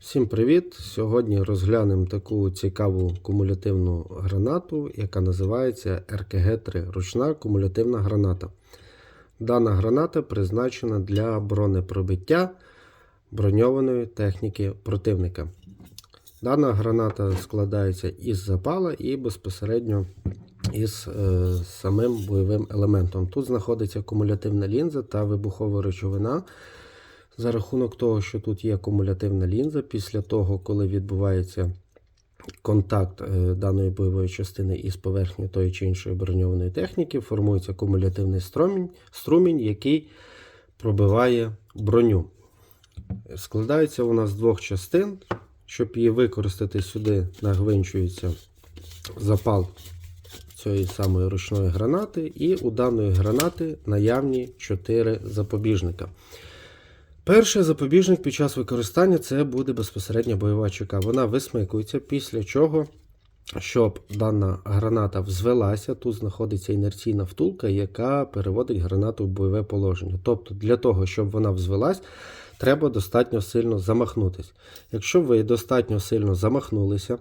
Всім привіт! Сьогодні розглянемо таку цікаву кумулятивну гранату, яка називається РКГ-3 ручна кумулятивна граната. Дана граната призначена для бронепробиття броньованої техніки противника. Дана граната складається із запала і безпосередньо із е, самим бойовим елементом. Тут знаходиться кумулятивна лінза та вибухова речовина. За рахунок того, що тут є кумулятивна лінза, після того, коли відбувається контакт е, даної бойової частини із поверхнею тої чи іншої броньованої техніки, формується кумулятивний струмінь, струмінь який пробиває броню. Складається вона з двох частин. Щоб її використати сюди, нагвинчується запал цієї самої ручної гранати, і у даної гранати наявні 4 запобіжника. Перший запобіжник під час використання це буде безпосередньо бойова чека. Вона висмикується, після чого, щоб дана граната взвелася, тут знаходиться інерційна втулка, яка переводить гранату в бойове положення. Тобто, для того, щоб вона взвелась, треба достатньо сильно замахнутися. Якщо ви достатньо сильно замахнулися,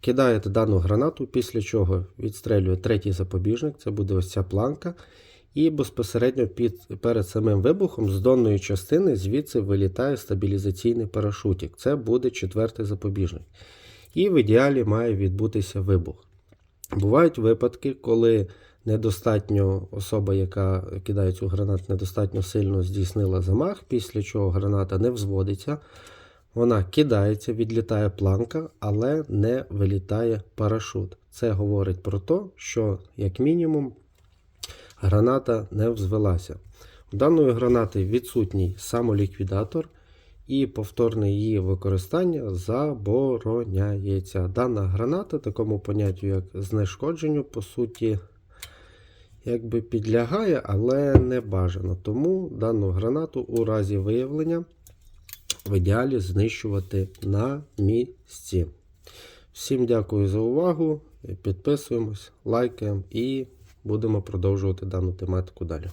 кидаєте дану гранату, після чого відстрелює третій запобіжник, це буде ось ця планка. І безпосередньо під, перед самим вибухом з донної частини звідси вилітає стабілізаційний парашутик. Це буде четвертий запобіжник. І в ідеалі має відбутися вибух. Бувають випадки, коли недостатньо особа, яка кидає цю гранату, недостатньо сильно здійснила замах, після чого граната не взводиться. Вона кидається, відлітає планка, але не вилітає парашут. Це говорить про те, що, як мінімум, граната не взвелася. У даної гранати відсутній самоліквідатор і повторне її використання забороняється. Дана граната, такому поняттю, як знешкодженню, по суті, якби підлягає, але не бажано. Тому дану гранату у разі виявлення в ідеалі знищувати на місці. Всім дякую за увагу. Підписуємось, лайкаємо і будемо продовжувати дану тематику далі.